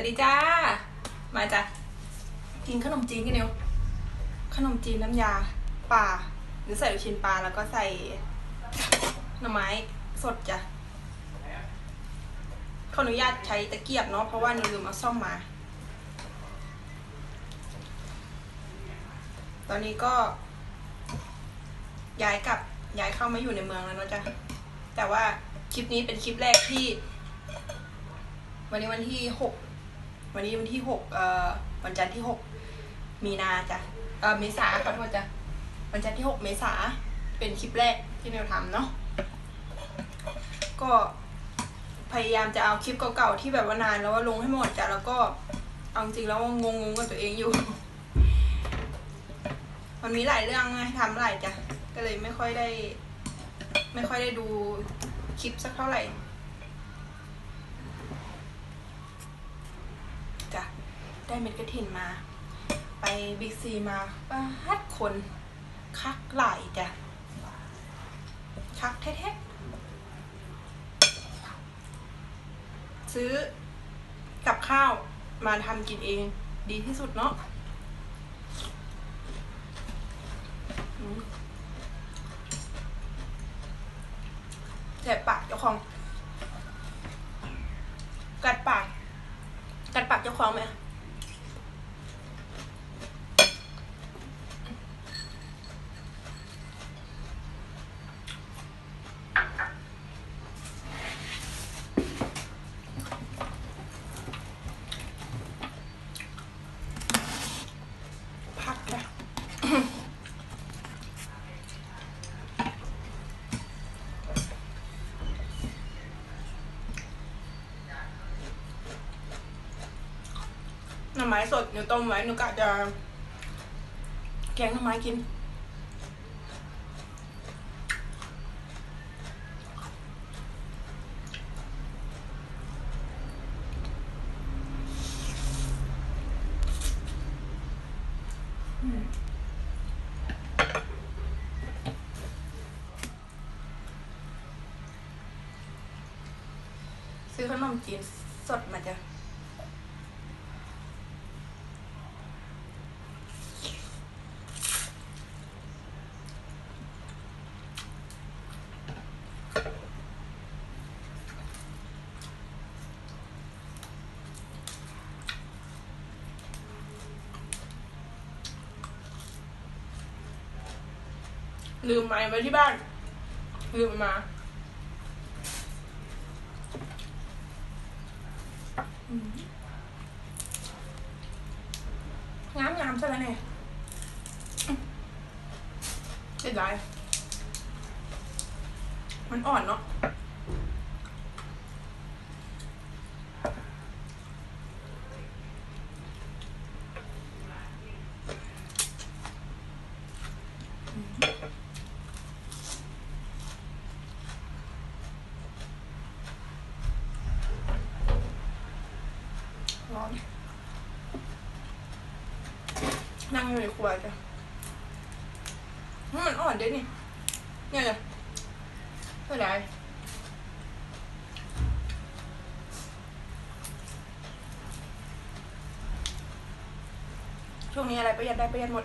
สวัสดีจ้า มาจ้ะกินขนมจีนกันเดียวขนมจีนน้ำยาปลาหรือใส่ลูกชิ้นปลาแล้วก็ใส่หน่อไม้สดจ้ะขออนุญาตใช้ตะเกียบเนาะเพราะว่าหนูลืมเอาซ่อมมา ตอนนี้ก็ ย้ายกลับย้ายเข้ามาอยู่ในเมืองแล้วเนาะจ้ะแต่ว่าคลิปนี้เป็นคลิปแรกที่ วันนี้วันที่หก วันนี้วันที่หกเอ่อวันจันทร์ที่หกมีนาจ้ะเอ่อเมษาขอโทษจ้ะวันจันทร์ที่หกเมษาเป็นคลิปแรกที่เมลทำเนาะก็พยายามจะเอาคลิปเก่าๆที่แบบว่านานแล้วว่าลงให้หมดจ้ะแล้วก็เอาจริงๆแล้วงงๆกับตัวเองอยู่ มันมีหลายเรื่องให้ทำหลายจ้ะก็เลยไม่ค่อยได้ ไม่ค่อยได้ดูคลิปสักเท่าไหร่ จ้ะ ได้เม็ดกระถินมา ไปบิ๊กซีมาปาฮัดคนคักหลายจ้ะคักแท้ๆซื้อกับข้าวมาทำกินเองดีที่สุดเนาะอืมแสบปากเจ้าของ กัดปาก กัดปากเจ้าของไหมพักนะ หน่อ ไม้สดหนูต้มไว้หนูกะจะแกงหน่อไม้กิน ซื้อขนมจีนสดมาจ้ะ ลืมไม้ไว้ที่บ้าน ลืมมา งามงามใช่ไหมเนี่ยเด็ดไรมันอ่อนเนาะ นั่งอยู่ในครัวจ้ะมันอ่อนเด้นี่ เนี่ยเลยไม่ได้ช่วงนี้อะไรประหยัดได้ประหยัดหมด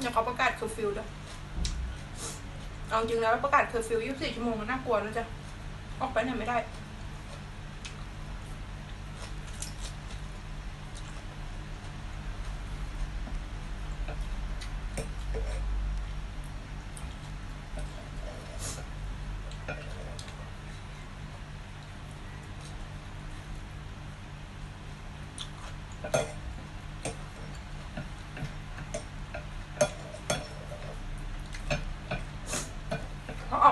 อย่าเขาประกาศเคอร์ฟิวด้วยเอาจริงแล้วประกาศเคอร์ฟิว 24 ชั่วโมงมันน่ากลัวนะจ๊ะ ออกไปไหนไม่ได้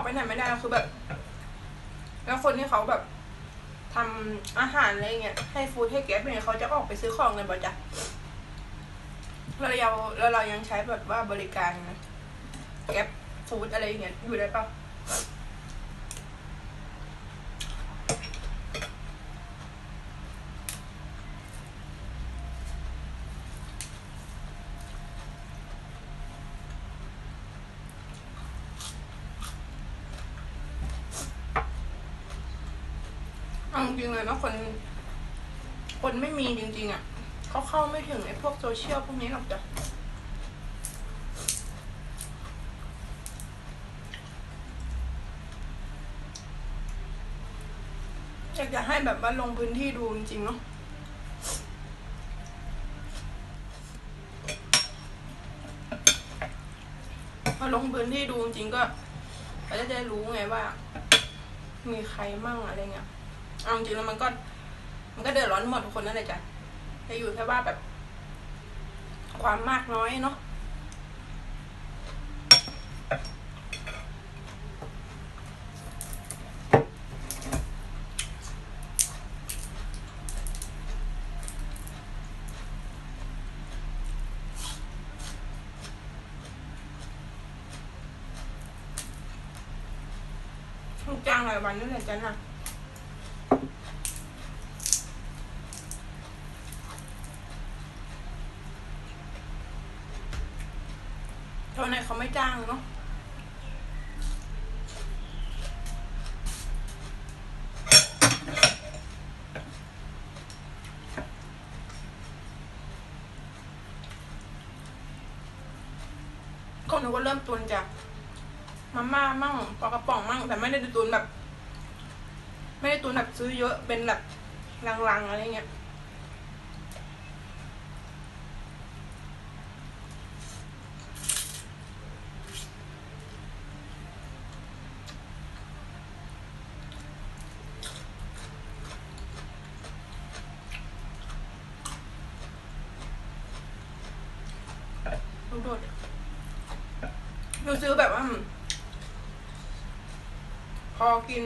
ไปไหนไม่ได้คือแบบ แล้วคนที่เขาแบบทำอาหารอะไรเงี้ยให้ฟู้ดให้แก๊สเนี่ยเขาจะออกไปซื้อของเลยบ่จ้ะแล้วเราแล้วเรายังใช้แบบว่าบริการแก๊ปฟู้ดอะไรเงี้ยอยู่ได้ปะ เอาจริงเลยนะคน คนไม่มีจริง ๆ อะเขาเข้าไม่ถึงไอ้พวกโซเชียลพวกนี้หรอกจ้ะอยากจะให้แบบว่าลงพื้นที่ดูจริงๆเนาะพอลงพื้นที่ดูจริงก็เราจะได้รู้ไงว่า มีใครมั่งอะไรเงี้ย เอาจริงแล้วมันก็ มันก็เดือดร้อนหมดทุกคนนั่นแหละจ้ะแต่อยู่แค่ว่าแบบ ความมากน้อยเนาะลูกจ้างรายวันนั่นแหละจ้ะนะ เท่าไหนเขาไม่จ้างเนาะก็นึกว่าเริ่มตุนจากมาม่ามั่งปลากระป๋องมั่ง แต่ไม่ได้ตุนแบบ ไม่ได้ตุนแบบซื้อเยอะเป็นแบบลังๆอะไรเงี้ย ลูกโดดหนูซื้อแบบว่า พอกิน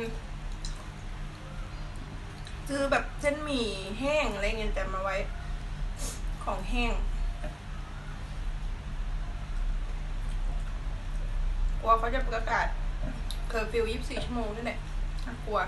ซื้อแบบเส้นหมี่แห้งอะไรเงี้ยแต่มาไว้ ของแห้งกลัวเขาจะประกาศเคอร์ฟิวยี่สิบสี่ชั่วโมงนี่แหละกลัว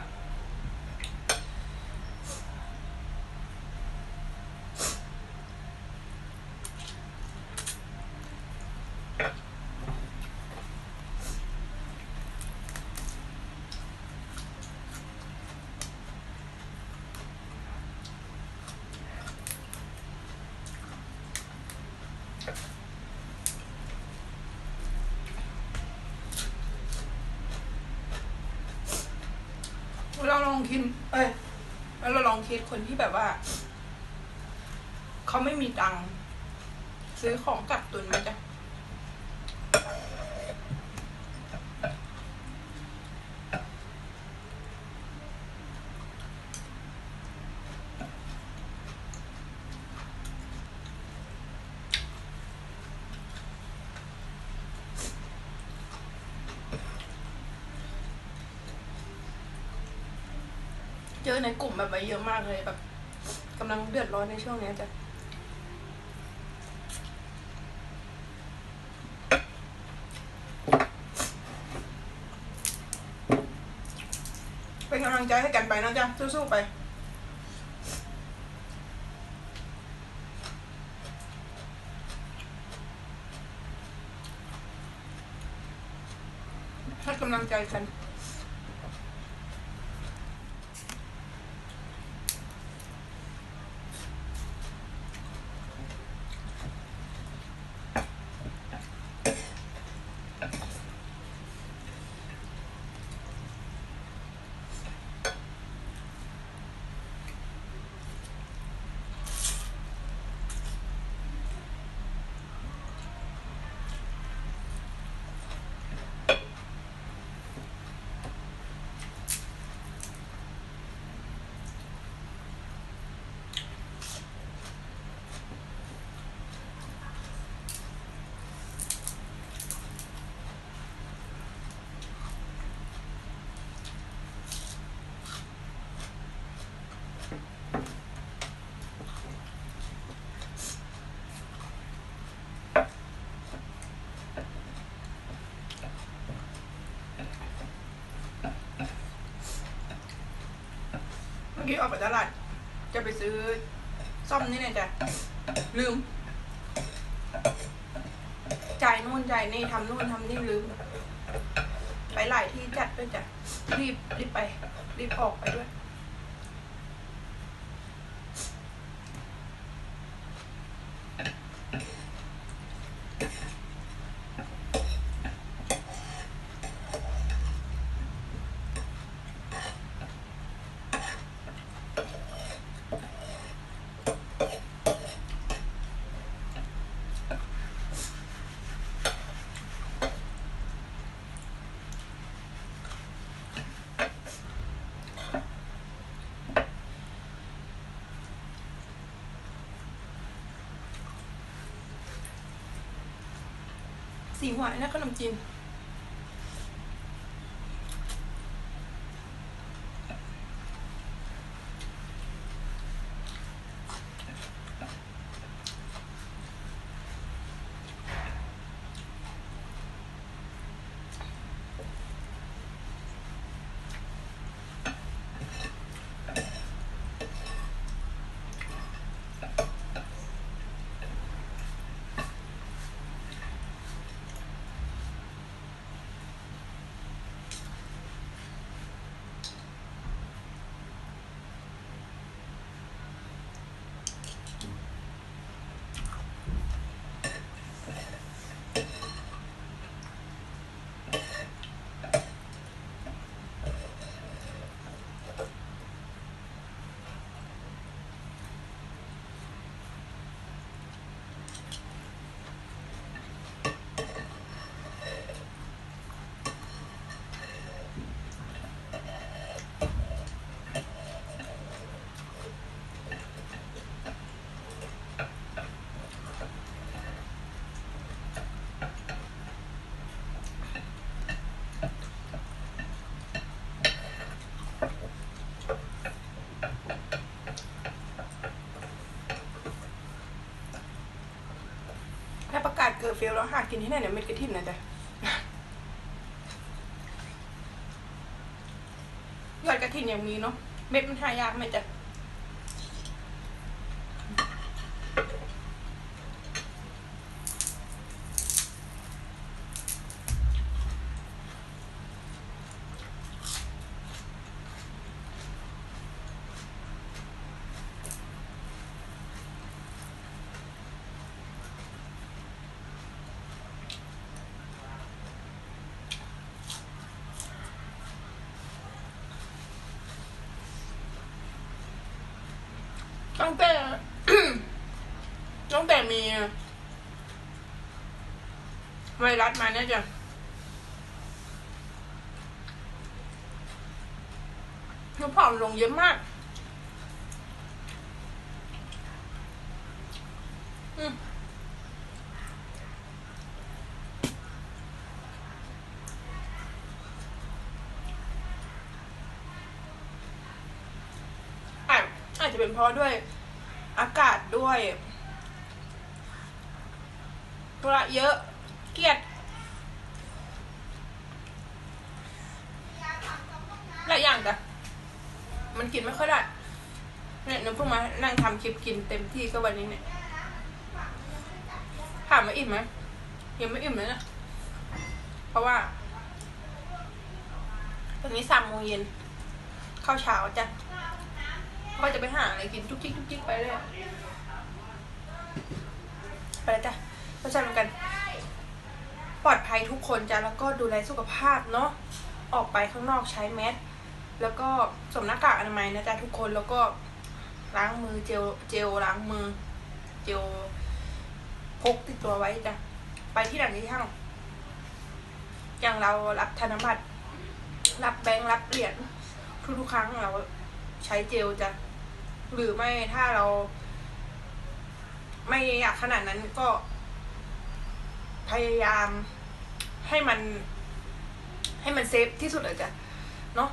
ลองคิด เอ้ยแล้วเราลองคิดคนที่แบบว่า เขาไม่มีตังค์ซื้อของกักตุนมาจ้ะจอในกลุ่ม แบบไว้เยอะมากเลยแบบกำลังเดือดร้อนในช่วงเนี้ยจ้ะเป็นกำลังใจให้กันไปนะจ๊ะสู้ๆไป ให้กำลังใจกัน มื่อกี้ออกไปตลาด จะไปซื้อซ่อมนี่เนี่ยจ้ะลืม จ่ายนู่นจ่ายนี่ทำนู่นทำนี่ลืม ไปหลายที่จัดด้วยจ้ะรีบรีบไป รีบออกไปด้วย สีหวานนะขนมจีน เกิดเฟลแล้วหากินที่ไหนเนี่ยเม็ดกระถิ่นนะจ๊ะยอดกระถิ่นยังมีเนาะเม็ดมันหายากไหมจ๊ะ ตั้งแต่ ตั้งแต่มีไวรัสมาเนี่ยจ้ะหนูผอมลงเยอะมาก อืม เป็นเพราะด้วยอากาศด้วยธุระเยอะเครียดหลายอย่างจ้ะมันกินไม่ค่อยได้เนี่ยหนูเพิ่งมานั่งทำคลิปกินเต็มที่ก็วันนี้เนี่ยถามว่าอิ่มไหมยังไม่อิ่มเลยนะเพราะว่า ตอนนี้สามโมงเย็นข้าวเช้าจ้ะ ก็จะไปหาอะไรกินจุกจิกจุกจิกไปเลยไปแล้วจ้ะก็จะกัน ปลอดภัยทุกคนจ้ะแล้วก็ดูแลสุขภาพเนาะออกไปข้างนอกใช้แมสแล้วก็สวมหน้ากากอนามัยนะจ๊ะทุกคนแล้วก็ล้างมือเจลเจลล้างมือ เจลพกติดตัวไว้จ้ะไปที่ไหนที่ห้างอย่างเรารับธนบัตรรับแบงค์รับเหรียญทุกๆครั้งเราใช้เจลจ้ะ หรือไม่ถ้าเรา ไม่อยากขนาดนั้นก็ พยายามให้มัน ให้มันเซฟที่สุดเลยจ้ะเนาะ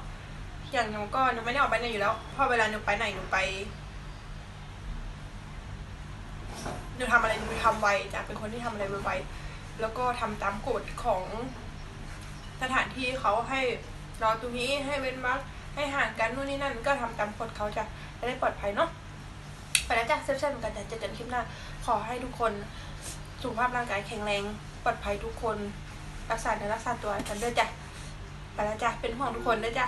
อย่างหนูก็หนูไม่ได้ออกไปไหนอยู่แล้วเพราะเวลาหนูไปไหนหนูไปหนูทำอะไรหนูทำไวจ้ะเป็นคนที่ทำอะไรไวๆแล้วก็ทำตามกฎของสถานที่เขาให้รอตรงนี้ให้เว้นวรรคให้ห่างกันนู่นนี่นั่น ก็ทำตามกฎเขาจ้ะ จะได้ปลอดภัยเนาะไปแล้วจ้ะเซฟชั่นเหมือนกันแต่จะเจอกันคลิปหน้า ขอให้ทุกคนสุขภาพร่างกายแข็งแรง ปลอดภัยทุกคน รักษาเนื้อรักษาตัวกันด้วยจ้ะไปแล้วจ้ะเป็นห่วงทุกคนด้วยจ้ะ